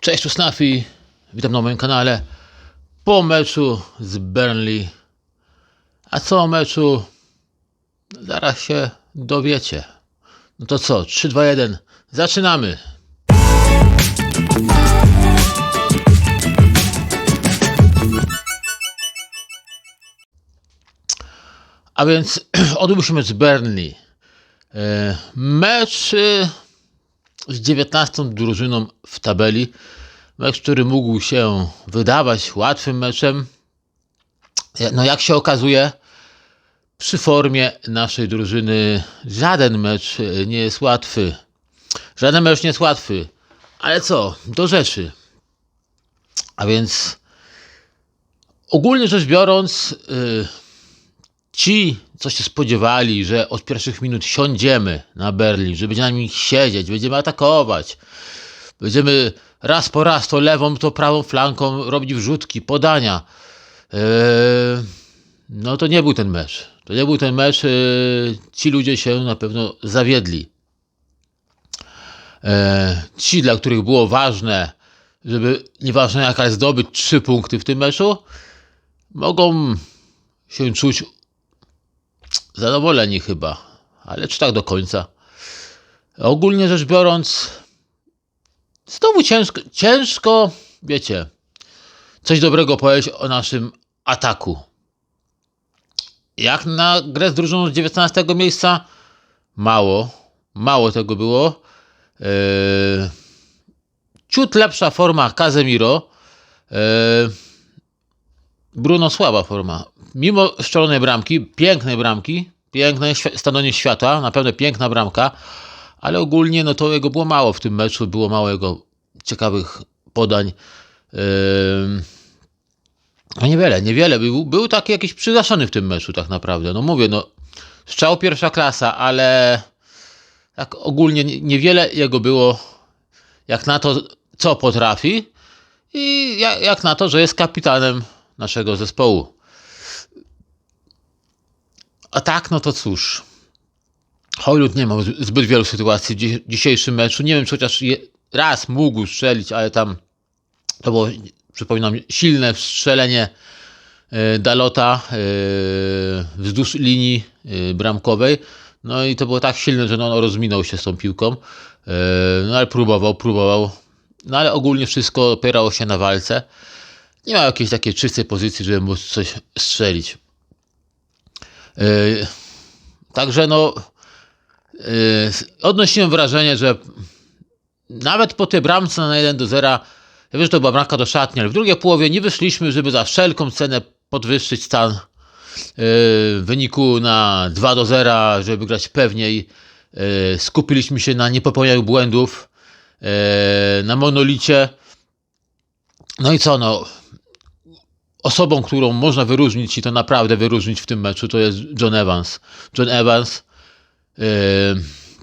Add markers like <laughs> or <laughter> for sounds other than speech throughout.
Cześć, tu Snafi. Witam na moim kanale. Po meczu z Burnley. A co o meczu? Zaraz się dowiecie. No to co? 3, 2, 1. Zaczynamy. A więc odbył się mecz z Burnley. E, Mecz z 19 drużyną w tabeli. Mecz, który mógł się wydawać łatwym meczem. No jak się okazuje, przy formie naszej drużyny żaden mecz nie jest łatwy. Żaden mecz nie jest łatwy. Ale co? Do rzeczy. A więc ogólnie rzecz biorąc, yy, ci, co się spodziewali, że od pierwszych minut siądziemy na Berlin, że będziemy na nich siedzieć, będziemy atakować, będziemy raz po raz to lewą, to prawą flanką robić wrzutki, podania. Eee, no to nie był ten mecz. To nie był ten mecz. Eee, ci ludzie się na pewno zawiedli. Eee, ci, dla których było ważne, żeby nieważne jaka zdobyć trzy punkty w tym meczu, mogą się czuć zadowoleni chyba, ale czy tak do końca? Ogólnie rzecz biorąc, znowu ciężko, ciężko, wiecie, coś dobrego powiedzieć o naszym ataku. Jak na grę z drużyną z 19 miejsca? Mało, mało tego było. Eee, ciut lepsza forma Casemiro. Eee, Bruno słaba forma. Mimo szczelonej bramki, pięknej bramki, piękne stanowienie świata, naprawdę piękna bramka, ale ogólnie no to jego było mało w tym meczu, było mało jego ciekawych podań. Yy... Niewiele, niewiele. Był, był taki jakiś przygaszony w tym meczu tak naprawdę. No mówię, no strzał pierwsza klasa, ale tak ogólnie nie- niewiele jego było jak na to, co potrafi i jak, jak na to, że jest kapitanem naszego zespołu. A tak, no to cóż. Hojlund nie miał zbyt wielu sytuacji w dzi- dzisiejszym meczu. Nie wiem, czy chociaż raz mógł strzelić, ale tam to było, przypominam, silne strzelenie e, Dalota e, wzdłuż linii e, bramkowej. No i to było tak silne, że no, rozminął się z tą piłką. No ale próbował, próbował. No ale ogólnie wszystko opierało się na walce. Nie ma jakiejś takiej czystej pozycji, żeby móc coś strzelić. Yy, Także no, yy, odnosiłem wrażenie, że nawet po tej bramce na 1 do 0, ja wiem, że to była bramka do szatni, ale w drugiej połowie nie wyszliśmy, żeby za wszelką cenę podwyższyć stan yy, wyniku na 2 do 0, żeby grać pewniej. Skupiliśmy się na niepopełnianiu błędów, na monolicie. No i co, no, osobą, którą można wyróżnić i to naprawdę wyróżnić w tym meczu, to jest John Evans. John Evans, yy,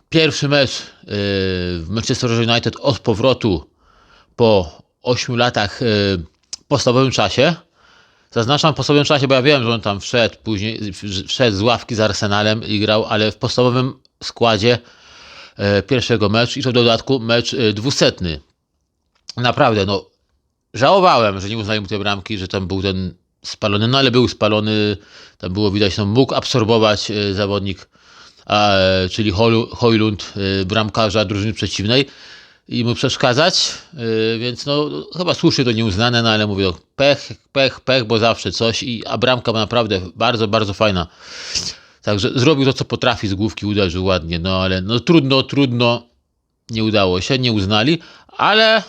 pierwszy mecz yy, w Manchester United od powrotu po 8 latach yy, podstawowym czasie. Zaznaczam w podstawowym czasie, bo ja wiem, że on tam wszedł później, wszedł z ławki z Arsenalem i grał, ale w podstawowym składzie pierwszego meczu i to w dodatku mecz dwusetny. Naprawdę, no żałowałem, że nie uznali mu tej bramki, że tam był ten spalony, no ale był spalony, tam było widać, no mógł absorbować e, zawodnik, e, czyli Hojlund, e, bramkarza drużyny przeciwnej i mu przeszkadzać, więc no chyba słusznie to nieuznane, no ale mówię, no, pech, pech, pech, bo zawsze coś, i, a bramka była naprawdę bardzo, bardzo fajna. Także zrobił to, co potrafi z główki, uderzył ładnie, no ale no trudno, trudno, nie udało się, nie uznali, ale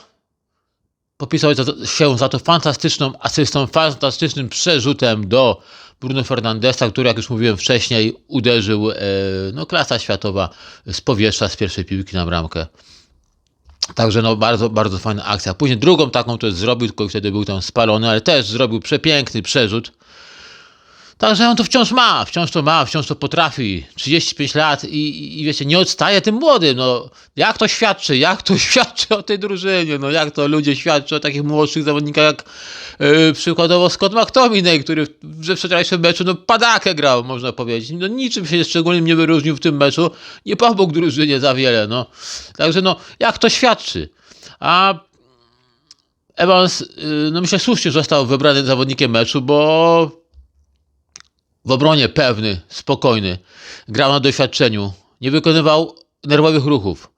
popisał się za to fantastyczną asystą, fantastycznym przerzutem do Bruno Fernandesa, który, jak już mówiłem wcześniej, uderzył, e, no klasa światowa z powietrza, z pierwszej piłki na bramkę. Także no bardzo, bardzo fajna akcja. Później drugą taką też zrobił, tylko wtedy był tam spalony, ale też zrobił przepiękny przerzut. Także on to wciąż ma, wciąż to ma, wciąż to potrafi. 35 lat i, i, wiecie, nie odstaje tym młodym. No, jak to świadczy? Jak to <laughs> świadczy o tej drużynie? No, jak to ludzie świadczą o takich młodszych zawodnikach jak yy, przykładowo Scott McTominay, który w- we wczorajszym meczu no, padakę grał, można powiedzieć. No, niczym się szczególnie nie wyróżnił w tym meczu. Nie pomógł drużynie za wiele. No. Także no, jak to świadczy? A Evans, y, no myślę, słusznie został wybrany zawodnikiem meczu, bo w obronie pewny, spokojny, grał na doświadczeniu, nie wykonywał nerwowych ruchów.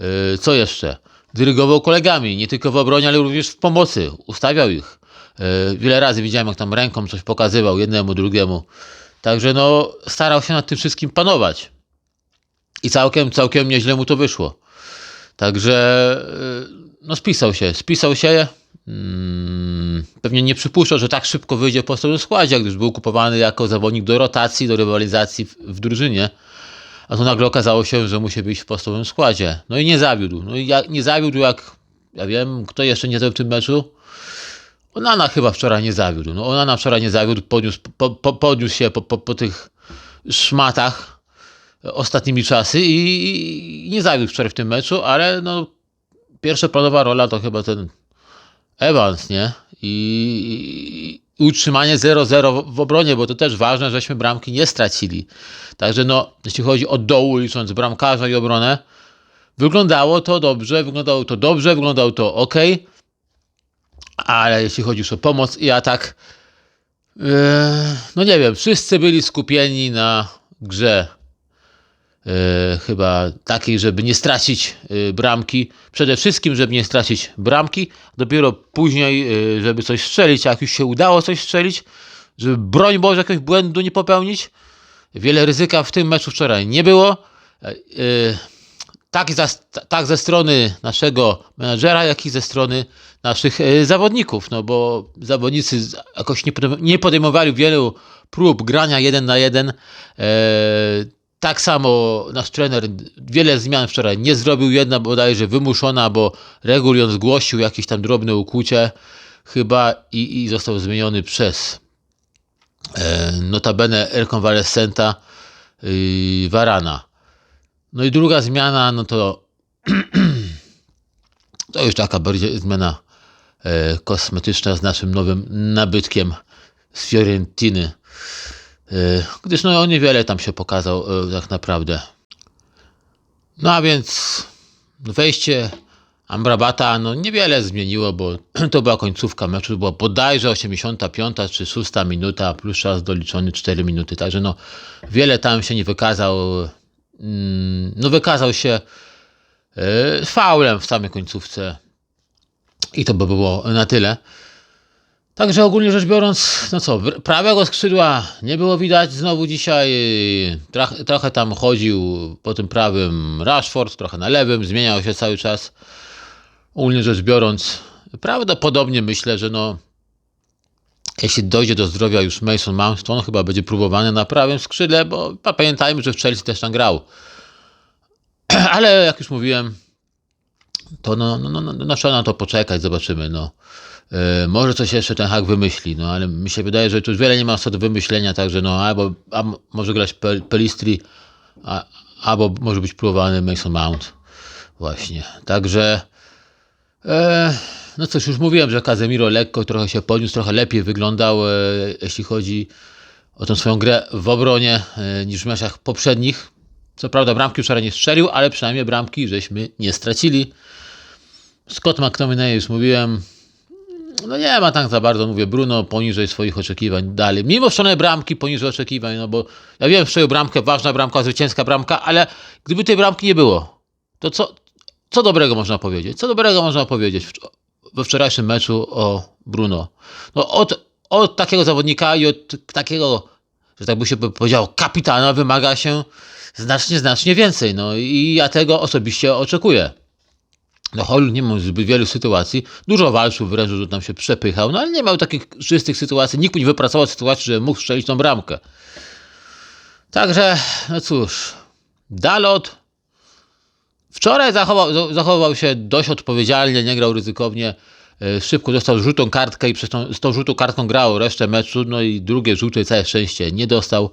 Yy, Co jeszcze? Dyrygował kolegami, nie tylko w obronie, ale również w pomocy. Ustawiał ich. Yy, Wiele razy widziałem, jak tam ręką coś pokazywał jednemu, drugiemu. Także no, starał się nad tym wszystkim panować. I całkiem, całkiem nieźle mu to wyszło. Także yy, no spisał się, spisał się. Mm, Pewnie nie przypuszczał, że tak szybko wyjdzie po w składzie, gdyż był kupowany jako zawodnik do rotacji, do rywalizacji w, drużynie. A tu nagle okazało się, że musi być w podstawowym składzie. No i nie zawiódł. No i nie zawiódł jak, ja wiem, kto jeszcze nie był w tym meczu? Onana chyba wczoraj nie zawiódł. No Onana wczoraj nie zawiódł, podniósł, po, po, podniósł się po, po, po tych szmatach ostatnimi czasy i, i nie zawiódł wczoraj w tym meczu, ale no pierwszoplanowa rola to chyba ten Evans, nie? I, i utrzymanie 0-0 w obronie, bo to też ważne, żeśmy bramki nie stracili. Także no, jeśli chodzi o dołu, licząc bramkarza i obronę, wyglądało to dobrze, wyglądało to dobrze, wyglądało to ok, ale jeśli chodzi już o pomoc i atak, yy, no nie wiem, wszyscy byli skupieni na grze chyba takiej, żeby nie stracić e, bramki. Przede wszystkim, żeby nie stracić bramki, dopiero później, e, żeby coś strzelić, a jak już się udało coś strzelić, żeby broń Boże jakiegoś błędu nie popełnić. Wiele ryzyka w tym meczu wczoraj nie było. E, e, Tak, za, tak ze strony naszego menadżera, jak i ze strony naszych e, zawodników, no bo zawodnicy jakoś nie podejmowali wielu prób grania jeden na jeden. Tak samo nasz trener wiele zmian wczoraj nie zrobił, jedna bodajże wymuszona, bo Regulion zgłosił jakieś tam drobne ukłucie chyba i, i został zmieniony przez e, notabene rekonwalescenta yy, Varana. No i druga zmiana, no to <clears throat> to już taka bardziej zmiana e, kosmetyczna z naszym nowym nabytkiem z Fiorentiny. E, gdyż no niewiele tam się pokazał e, tak naprawdę. No a więc wejście Amrabata no niewiele zmieniło, bo <clears throat> to była końcówka meczu, była bodajże 85 czy 6 minuta, plus czas doliczony 4 minuty, także no wiele tam się nie wykazał. Mm, No wykazał się e, faulem w samej końcówce i to by było na tyle. Także ogólnie rzecz biorąc, no co, prawego skrzydła nie było widać znowu dzisiaj. Trochę, trochę tam chodził po tym prawym Rashford, trochę na lewym, zmieniał się cały czas. Ogólnie rzecz biorąc, prawdopodobnie myślę, że no, jeśli dojdzie do zdrowia już Mason Mount, to on chyba będzie próbowany na prawym skrzydle, bo pa- pamiętajmy, że w Chelsea też tam grał. <clears throat> Ale jak już mówiłem, to no, no, no, no, no trzeba na to poczekać, zobaczymy. No. E, może coś jeszcze ten hak wymyśli, no ale mi się wydaje, że tu już wiele nie ma co do wymyślenia, także no albo a, może grać Pel- Pelistri, a, albo może być próbowany Mason Mount. Właśnie. Także e, no cóż, już mówiłem, że Casemiro lekko trochę się podniósł, trochę lepiej wyglądał, e, jeśli chodzi o tą swoją grę w obronie niż w meczach poprzednich. Co prawda bramki wczoraj nie strzelił, ale przynajmniej bramki żeśmy nie stracili. Scott McTominay już mówiłem, no nie ma tak za bardzo, mówię, Bruno poniżej swoich oczekiwań dalej. Mimo wczoraj bramki poniżej oczekiwań, no bo ja wiem, że bramkę, ważna bramka, zwycięska bramka, ale gdyby tej bramki nie było, to co, co dobrego można powiedzieć? Co dobrego można powiedzieć we wczorajszym meczu o Bruno? No od, od takiego zawodnika i od takiego, że tak by się powiedział, kapitana wymaga się znacznie, znacznie więcej. No i ja tego osobiście oczekuję. No Hol nie miał zbyt wielu sytuacji, dużo walczył wręcz, że tam się przepychał, no ale nie miał takich czystych sytuacji, nikt nie wypracował sytuacji, że mógł strzelić tą bramkę. Także, no cóż, Dalot wczoraj zachował, zachował się dość odpowiedzialnie, nie grał ryzykownie, szybko dostał żółtą kartkę i przez tą, z tą żółtą kartką grał resztę meczu, no i drugie żółte całe szczęście nie dostał.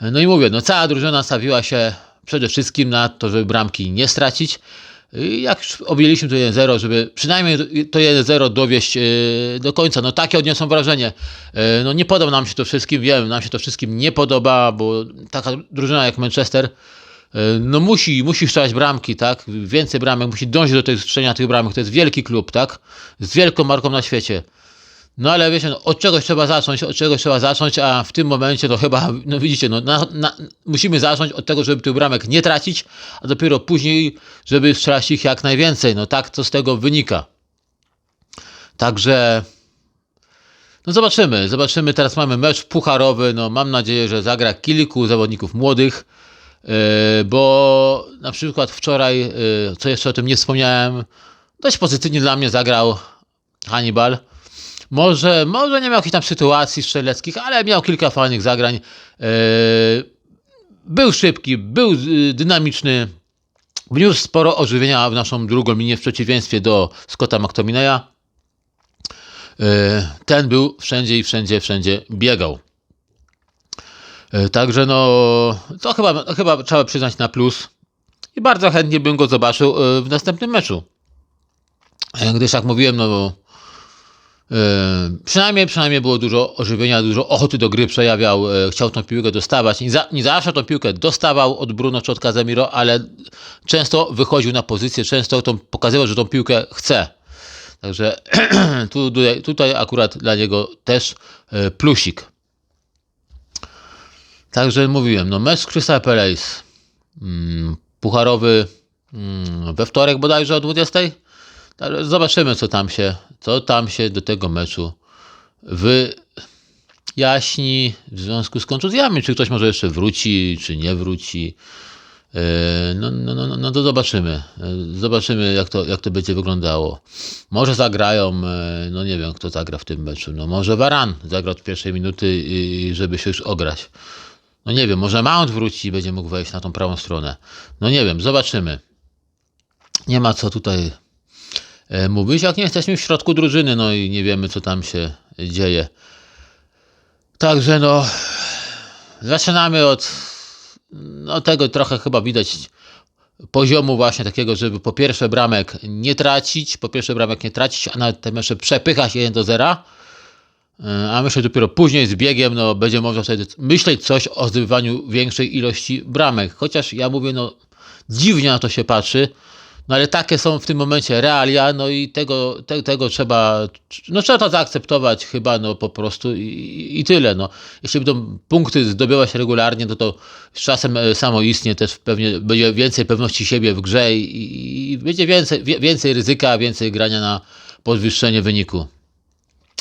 No i mówię, no cała drużyna stawiła się przede wszystkim na to, żeby bramki nie stracić. I Jak już objęliśmy to 1-0, żeby przynajmniej to 1-0 dowieść e, do końca. No takie odniosą wrażenie. E, No nie podoba nam się to wszystkim, wiem, nam się to wszystkim nie podoba, bo taka drużyna jak Manchester no musi, musi strzelać bramki, tak? Więcej bramek, musi dążyć do tych strzelania tych bramek. To jest wielki klub, tak? Z wielką marką na świecie. No ale wiecie, no, od czegoś trzeba zacząć, od czegoś trzeba zacząć, a w tym momencie to chyba, no widzicie, no, na, na, musimy zacząć od tego, żeby tych bramek nie tracić, a dopiero później, żeby strzelać ich jak najwięcej. No tak to z tego wynika. Także no zobaczymy, zobaczymy. Teraz mamy mecz pucharowy. No mam nadzieję, że zagra kilku zawodników młodych, bo na przykład wczoraj, yy, co jeszcze o tym nie wspomniałem, dość pozytywnie dla mnie zagrał Hannibal. Może, może nie miał jakichś tam sytuacji strzeleckich, ale miał kilka fajnych zagrań. Yy, był szybki, był dynamiczny, wniósł sporo ożywienia w naszą drugą linię w przeciwieństwie do Scotta McTominaya. Ten był wszędzie i wszędzie, wszędzie biegał. Yy, Także no, to chyba, chyba trzeba przyznać na plus. I bardzo chętnie bym go zobaczył yy, w następnym meczu. Yy, Gdyż jak mówiłem, no przynajmniej, przynajmniej było dużo ożywienia, dużo ochoty do gry przejawiał, chciał tą piłkę dostawać. Nie, za, nie zawsze tą piłkę dostawał od Bruno czy od Casemiro, ale często wychodził na pozycję, często tą, pokazywał, że tą piłkę chce. Także <clears throat> tu, tutaj, tutaj akurat dla niego też plusik. Także mówiłem, no mecz Crystal Palace, mm, pucharowy mm, we wtorek bodajże o 20. Ale Zobaczymy, co tam się, co tam się do tego meczu wyjaśni w związku z kontuzjami. Czy ktoś może jeszcze wróci, czy nie wróci. E, No, no, no, no to zobaczymy. E, Zobaczymy, jak to, jak to będzie wyglądało. Może zagrają, e, no nie wiem, kto zagra w tym meczu. No może Varan zagra od pierwszej minuty, i, żeby się już ograć. No nie wiem, może Mount wróci i będzie mógł wejść na tą prawą stronę. No nie wiem, zobaczymy. Nie ma co tutaj e, mówić, jak nie jesteśmy w środku drużyny, no i nie wiemy, co tam się dzieje. Także no, zaczynamy od no, tego trochę chyba widać poziomu właśnie takiego, żeby po pierwsze bramek nie tracić, po pierwsze bramek nie tracić, a nawet te mecze przepychać 1 do 0. E, A myślę, że dopiero później z biegiem no, będzie można wtedy myśleć coś o zdobywaniu większej ilości bramek. Chociaż ja mówię, no dziwnie na to się patrzy, no ale takie są w tym momencie realia, no i tego, te, tego trzeba, no trzeba to zaakceptować chyba, no po prostu i, i tyle, no. Jeśli będą punkty zdobywać regularnie, to to z czasem e, samoistnie też pewnie będzie więcej pewności siebie w grze i, i będzie więcej, więcej ryzyka, więcej grania na podwyższenie wyniku.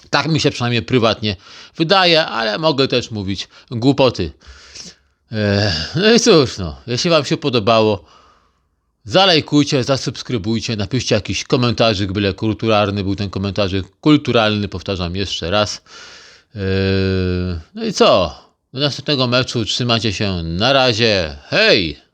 Tak mi się przynajmniej prywatnie wydaje, ale mogę też mówić głupoty. E, No i cóż, no, jeśli Wam się podobało, zalajkujcie, zasubskrybujcie, napiszcie jakiś komentarzyk, byle kulturalny był ten komentarzyk, kulturalny, powtarzam jeszcze raz. E, No i co? Do następnego meczu trzymajcie się, na razie, hej!